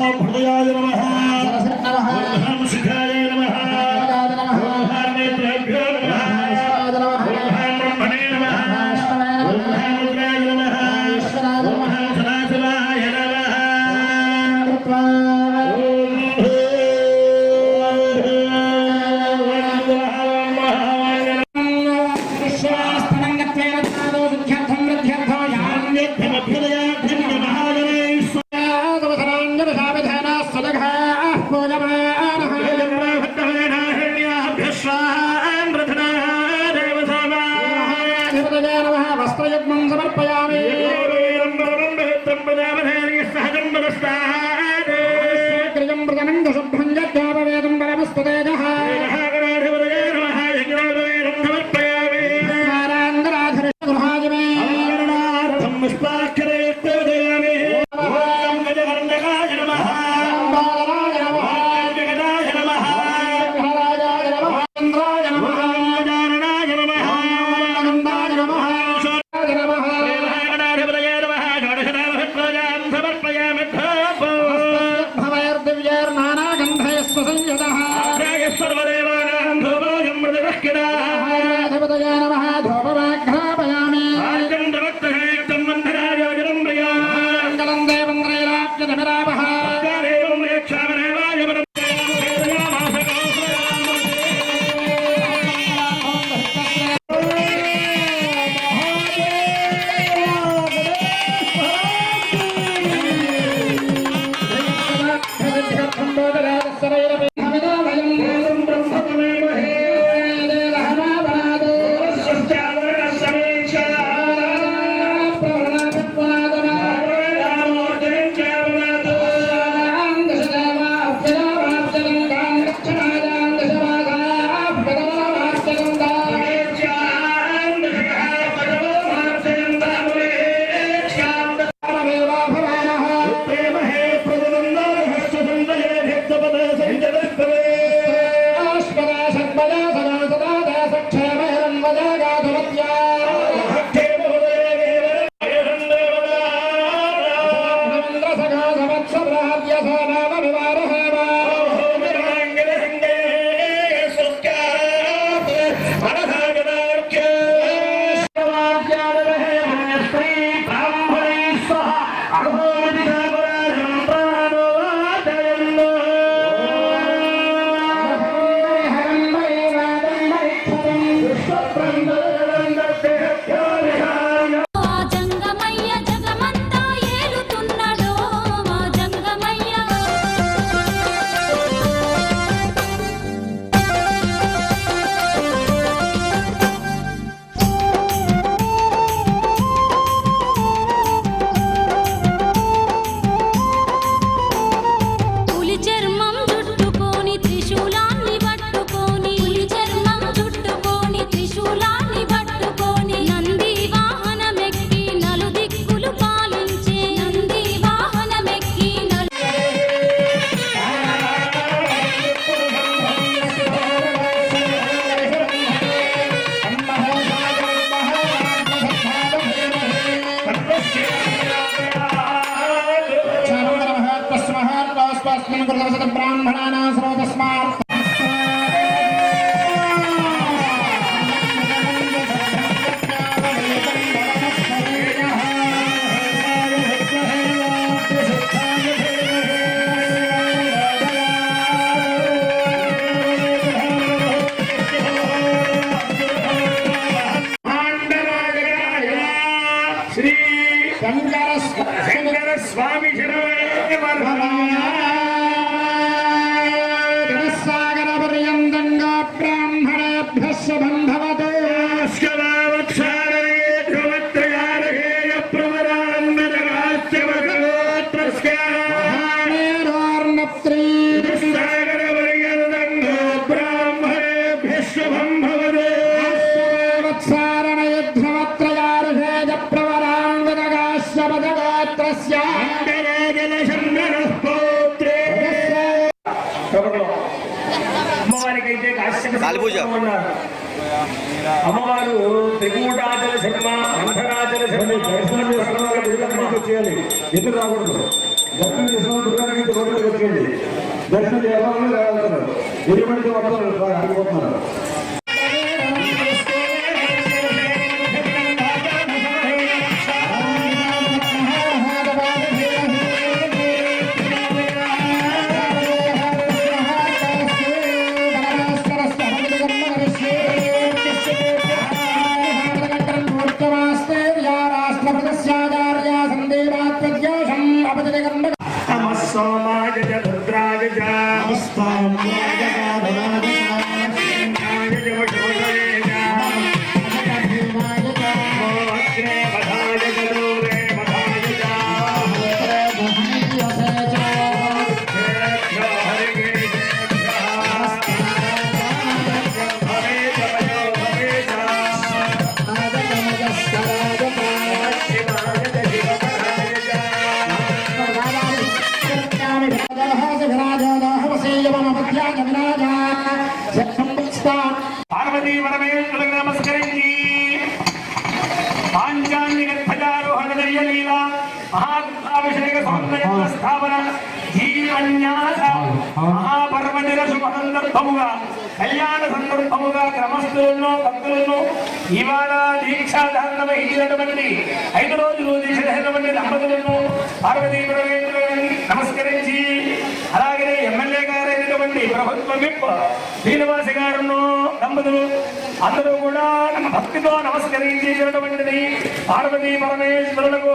ഹൃദയാചരണം శాస్త్రయజ్ఞం సమర్పయామి सरस्वतयदः प्रागस्वरवदेवानां धूपायं मृदवः किला नमः धूपवान् ब्राह्मणा स्रोतस्मात् ఉన్నారు అమ్మవారు తెగుటాచల శర్మ అంధరాచల శర్మ చేయాలి ఎదురు రాకూడదు. దర్శనం చేసినప్పుడు వచ్చేయండి దర్శనం చేయాలని రావాలి. ఎటువంటి వర్తాలు అడిగిపోతున్నారు మహాపర్వదిన శుభ సందర్భముగా కళ్యాణ సందర్భముగా క్రమస్థులను భక్తులను ఇవాళ దీక్షాధారణ వహించినటువంటి ఐదు రోజులు దీక్ష చేసినటువంటి దంపతులను పార్వతీ నమస్కరించి అలాగే ఎమ్మెల్యే గారైనటువంటి ప్రభుత్వ విప్ శ్రీనివాస గారును దంపతులు అందరూ కూడా నమ్మ భక్తితో నమస్కరించేటటువంటిది పార్వతీ పరమేశ్వరులకు.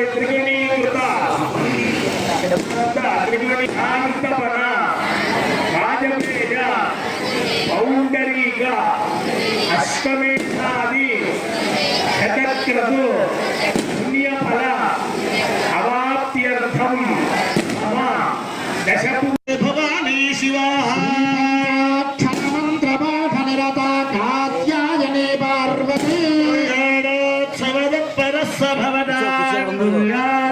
వృత త్రివేణి శాంతపన రాజపేజ పౌండరీక అశ్వమేధాది శతక్రతు పుణ్యఫల అవాప్త్యర్థం మమ దశపు భవానీ శివా క్షణమంత్రపాఠ నిరత కాత్యాయనే పార్వతీ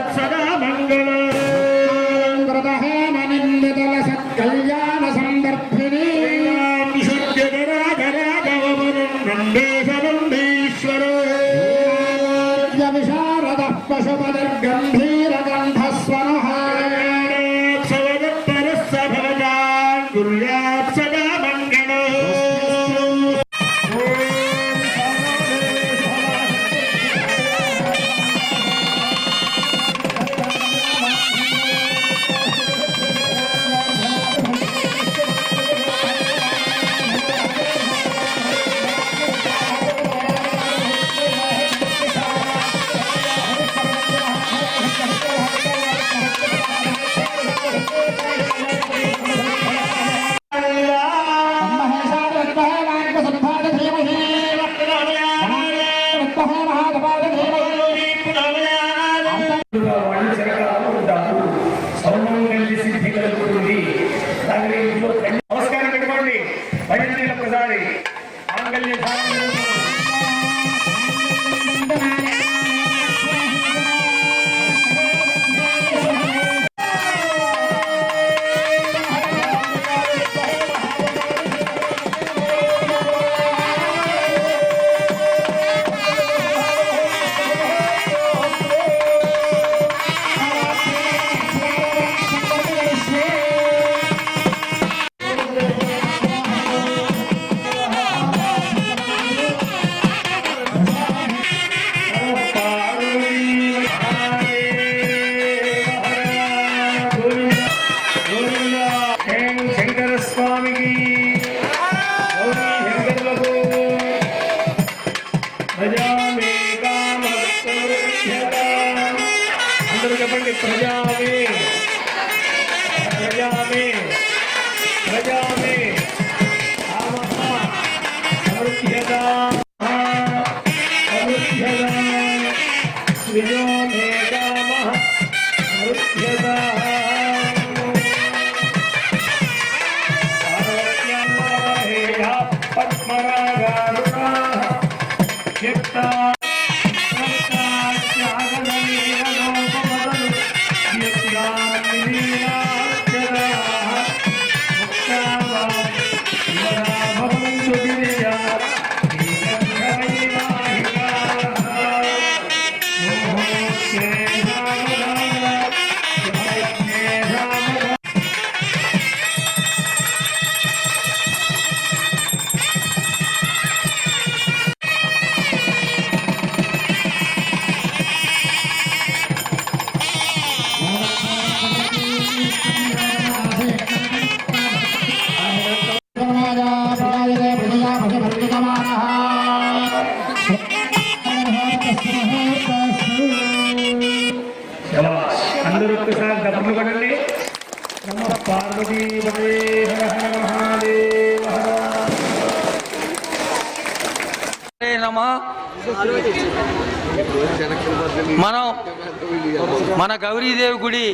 గుడి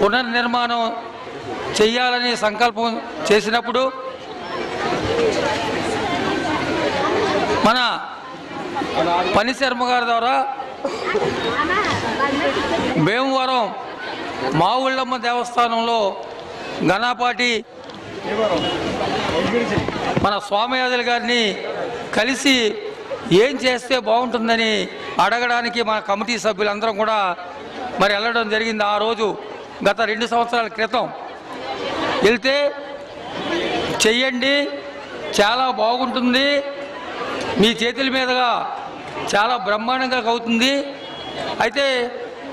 పునర్నిర్మాణం చేయాలని సంకల్పం చేసినప్పుడు మన పనిశర్మ గారి ద్వారా భీమవరం మావుళ్ళమ్మ దేవస్థానంలో గణపాటి మన స్వామియాదుల గారిని కలిసి ఏం చేస్తే బాగుంటుందని అడగడానికి మన కమిటీ సభ్యులందరం కూడా మరి వెళ్ళడం జరిగింది ఆ రోజు గత రెండు సంవత్సరాల క్రితం. వెళ్తే చెయ్యండి చాలా బాగుంటుంది మీ చేతుల మీదుగా చాలా బ్రహ్మాండంగా అవుతుంది అయితే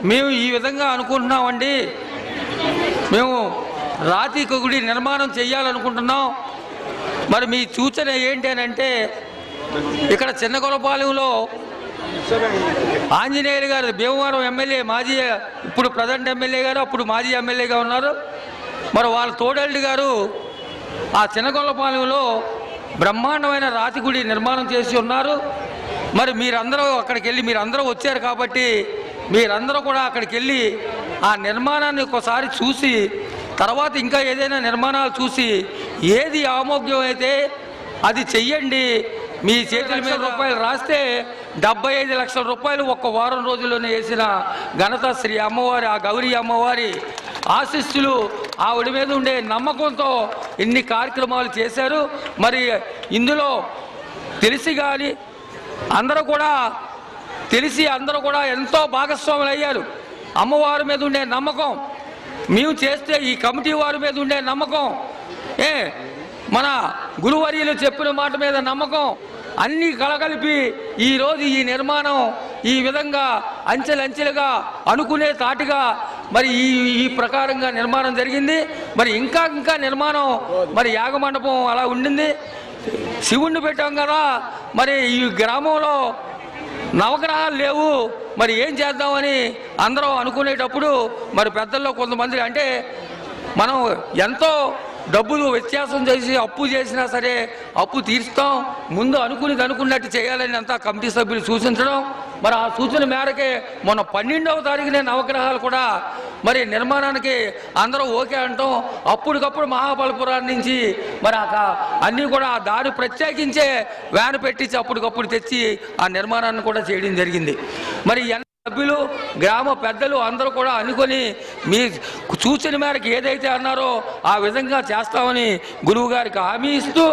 మేము ఈ విధంగా అనుకుంటున్నామండి మేము రాతి గుడి నిర్మాణం చేయాలనుకుంటున్నాం మరి మీ సూచన ఏంటి అని అంటే ఇక్కడ చిన్నగొలపాలెంలో ఆంజనేయులు గారు భీమవరం ఎమ్మెల్యే మాజీ ఇప్పుడు ప్రజెంట్ ఎమ్మెల్యే గారు అప్పుడు మాజీ ఎమ్మెల్యేగా ఉన్నారు. మరి వాళ్ళ తోడల్డి గారు ఆ చిన్నగొల్లపాలెంలో బ్రహ్మాండమైన రాతి గుడి నిర్మాణం చేసి ఉన్నారు. మరి మీరందరూ అక్కడికి వెళ్ళి మీరందరూ వచ్చారు కాబట్టి మీరందరూ కూడా అక్కడికి వెళ్ళి ఆ నిర్మాణాన్ని ఒకసారి చూసి తర్వాత ఇంకా ఏదైనా నిర్మాణాలు చూసి ఏది ఆమోగ్యం అయితే అది చెయ్యండి. మీ చేతుల మీద రూపాయలు రాస్తే డెబ్బై ఐదు లక్షల రూపాయలు ఒక్క వారం రోజుల్లోనే వేసిన ఘనత శ్రీ అమ్మవారి ఆ గౌరీ అమ్మవారి ఆశిస్సులు ఆవిడ మీద ఉండే నమ్మకంతో ఇన్ని కార్యక్రమాలు చేశారు. మరి ఇందులో తెలిసి కానీ అందరూ కూడా తెలిసి అందరూ కూడా ఎంతో భాగస్వాములు అయ్యారు. అమ్మవారి మీద ఉండే నమ్మకం మేము చేస్తే ఈ కమిటీ వారి మీద ఉండే నమ్మకం ఏ మన గురువర్యులు చెప్పిన మాట మీద నమ్మకం అన్నీ కలగలిపి ఈరోజు ఈ నిర్మాణం ఈ విధంగా అంచెలంచెలుగా అనుకునే తాటిగా మరి ఈ ఈ ప్రకారంగా నిర్మాణం జరిగింది. మరి ఇంకా ఇంకా నిర్మాణం మరి యాగమండపం అలా ఉండింది. శివుణ్ణి పెట్టాం కదా మరి ఈ గ్రామంలో నవగ్రహాలు లేవు మరి ఏం చేద్దామని అందరం అనుకునేటప్పుడు మరి పెద్దల్లో కొంతమంది అంటే మనం ఎంతో డబ్బులు వ్యత్యాసం చేసి అప్పు చేసినా సరే అప్పు తీరుస్తాం ముందు అనుకుని అనుకున్నట్టు చేయాలని అంతా కమిటీ సభ్యులు సూచించడం. మరి ఆ సూచన మేరకే మొన్న పన్నెండవ తారీఖునే నవగ్రహాలు కూడా మరి నిర్మాణానికి అందరూ ఓకే అంటాం. అప్పటికప్పుడు మహాబలపురాన్ని నుంచి మరి ఆ అన్నీ కూడా ఆ దారి ప్రత్యేకించే వ్యాన్ పెట్టించి అప్పటికప్పుడు తెచ్చి ఆ నిర్మాణాన్ని కూడా చేయడం జరిగింది. మరి ఎన్ సభ్యులు గ్రామ పెద్దలు అందరూ కూడా అనుకొని మీ సూచన మేరకు ఏదైతే అన్నారో ఆ విధంగా చేస్తామని గురువు గారికి హామీ ఇస్తూ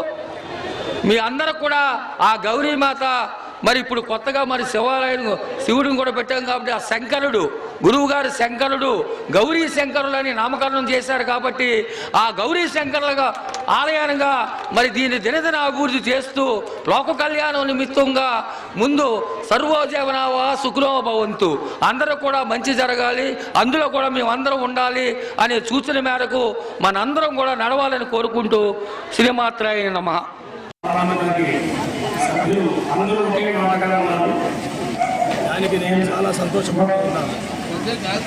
మీ అందరూ కూడా ఆ గౌరీమాత మరి ఇప్పుడు కొత్తగా మరి శివాలయం శివుడిని కూడా పెట్టాం కాబట్టి ఆ శంకరుడు గురువుగారు శంకరుడు గౌరీ శంకరులు అని నామకరణం చేశారు కాబట్టి ఆ గౌరీ శంకరులుగా ఆలయానంగా మరి దీన్ని దినదిన అభివృద్ధి చేస్తూ లోక కళ్యాణం నిమిత్తంగా ముందు సర్వోజీవనావా సుఖనో భవంతు. అందరూ కూడా మంచి జరగాలి అందులో కూడా మేమందరం ఉండాలి అనే సూచన మేరకు మనందరం కూడా నడవాలని కోరుకుంటూ శ్రీమాత్రాయ నమః. సభ్యులు అందరూ ఒకే మాటగా ఉన్నారు. దానికి నేను చాలా సంతోషపడుతున్నాను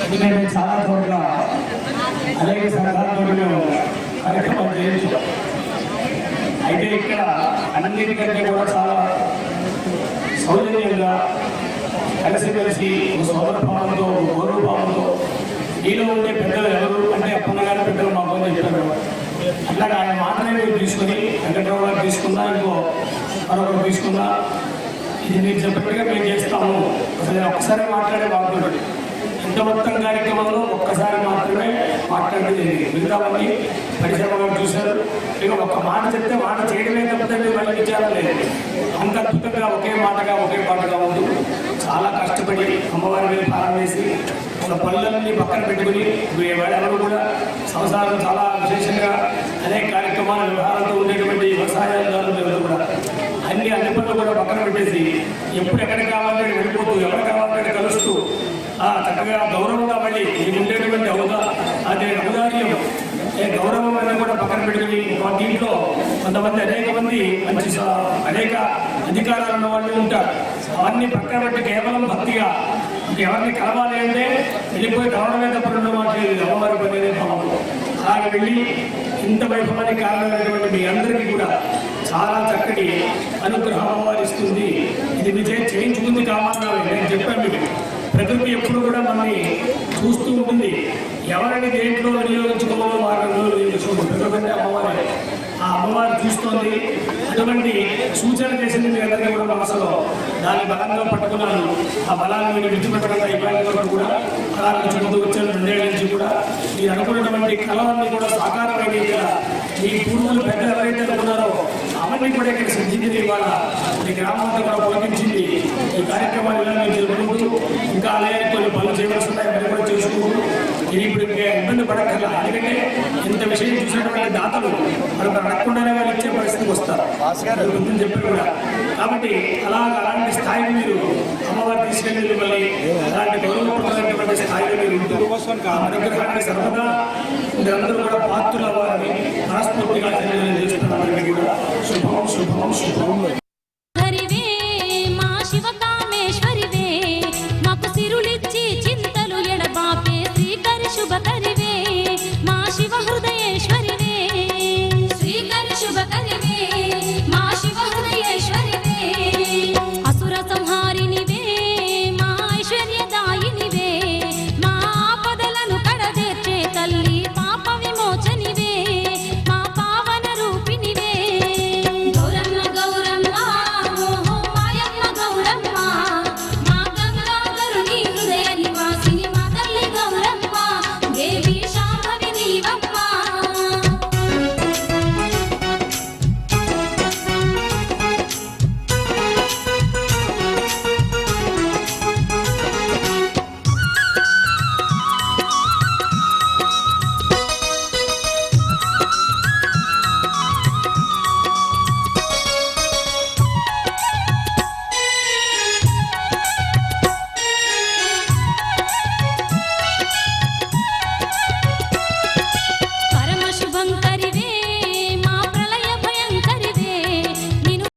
ఎందుకంటే చాలా చోట్ల అనేక కార్యక్రమాలు చేయించాం అయితే ఇక్కడ అన్నిటికంటే కూడా చాలా సౌజన్యంగా కలిసిమెలిసి సోదర భావంతో గౌరవ భావంతో ఈలో ఉండే పెద్దలు ఎవరు? అంటే అప్పన్న గారి పెద్దలు మాకు చెప్పారు. అట్లాగా ఆయన మాటనే మీరు తీసుకుని వెంకటరావు గారు తీసుకున్నా ఇంకో మరొకరు తీసుకున్నా ఇది మీరు చెప్పినట్టుగా మేము చేస్తాము. అసలు ఒక్కసారి ఒకసారి మాట్లాడే బాగుంటుంది ఇంత మొత్తం కార్యక్రమంలో ఒక్కసారి మాత్రమే మాట్లాడేది మిగతావన్నీ పరిశ్రమగా చూశారు. ఇక ఒక్క మాట చెప్తే మాట చేయడమే తప్పితే మళ్ళీ విచారం అంత అద్భుతంగా ఒకే మాటగా ఒకే పాటగా ఉంటూ చాలా కష్టపడి అమ్మవారి మీద భారం అసలు పనులన్నీ పక్కన పెట్టుకుని ఎవరు కూడా సంసారం చాలా విశేషంగా అనేక కార్యక్రమాల వ్యవహారాలతో ఉండేటువంటి వ్యవసాయదారులు కూడా అన్ని అన్ని పనులు కూడా పక్కన పెట్టేసి ఎప్పుడు ఎక్కడ కావాలంటే వెళ్ళిపోతూ ఎవరు కావాలంటే కలుస్తూ ఆ చక్కగా గౌరవంగా మళ్ళీ మీకు ఉండేటువంటి అవగా అదే ఔదార్యం ఏ గౌరవం అనేది కూడా పక్కన పెట్టుకుని మా దీంట్లో కొంతమంది అనేక మంది మంచి అనేక అధికారాలు ఉన్న వాళ్ళు ఉంటారు. అవన్నీ పక్కన పెట్టి కేవలం భక్తిగా ఎవరిని కలవాలి అంటే వెళ్ళిపోయి కలవడమే తప్ప రెండు మాట్లాడేది అమ్మవారి పని భావం అలాగే వెళ్ళి ఇంత వైభవానికి కారణమైనటువంటి మీ అందరికీ కూడా చాలా చక్కటి అనుగ్రహం అమ్మవారు ఇస్తుంది ఇది విజయం చేయించుకుంది కావాలన్నా నేను చెప్పాను మీకు. ప్రకృతి ఎప్పుడు కూడా మనల్ని చూస్తూ ఉంటుంది. ఎవరిని దేంట్లో వినియోగించుకోవాలో వారిలో వినియోగించుకోవాలి అమ్మవారి. ఆ అమ్మవారు చూస్తోంది. అటువంటి సూచన చేసింది మీ అందరికీ కూడా మనసులో. దాన్ని బలంగా పట్టుకున్నాను. ఆ బలాన్ని మీరు విడిచిపెట్టకుండా ఇబ్బంది కూడా అలా చుట్టూ వచ్చిన రెండేళ్ళ నుంచి కూడా. మీరు అనుకున్నటువంటి కళలన్నీ కూడా సాకారమైన ఇక్కడ. మీ పూర్వులు పెద్ద ఎవరైతే ఉన్నారో అవన్నీ కూడా ఇక్కడ సిద్ధించింది ఇవాళ. ఈ గ్రామాన్ని కూడా పొలకించింది. ఈ కార్యక్రమాన్ని ఇలా మీరు జరుపుకుంటూ ఇంకా అలాగే కొన్ని పనులు చేయవలసి ఉన్నాయి మీరు కూడా చేసుకుంటూ ఇది ఇప్పుడు ఇబ్బంది పడక్కర్లా. ఎందుకంటే ఇంత విషయం చూసినటువంటి దాతలు మనకు అడగకుండానే వాళ్ళు ఇచ్చే పరిస్థితికి వస్తారు. ముందు చెప్పారు కూడా. కాబట్టి అలా అలాంటి స్థాయికి మీరు అమ్మవారు తీసుకెళ్ళి మిమ్మల్ని అలాంటి గౌరవప్రదమైనటువంటి స్థాయిలో మీరు ఉంటూ ఆ అనుగ్రహాన్ని సర్వదా మీరందరూ కూడా పాత్రలు అవ్వాలని మనస్ఫూర్తిగా కూడా శుభం శుభం శుభం. హృదయ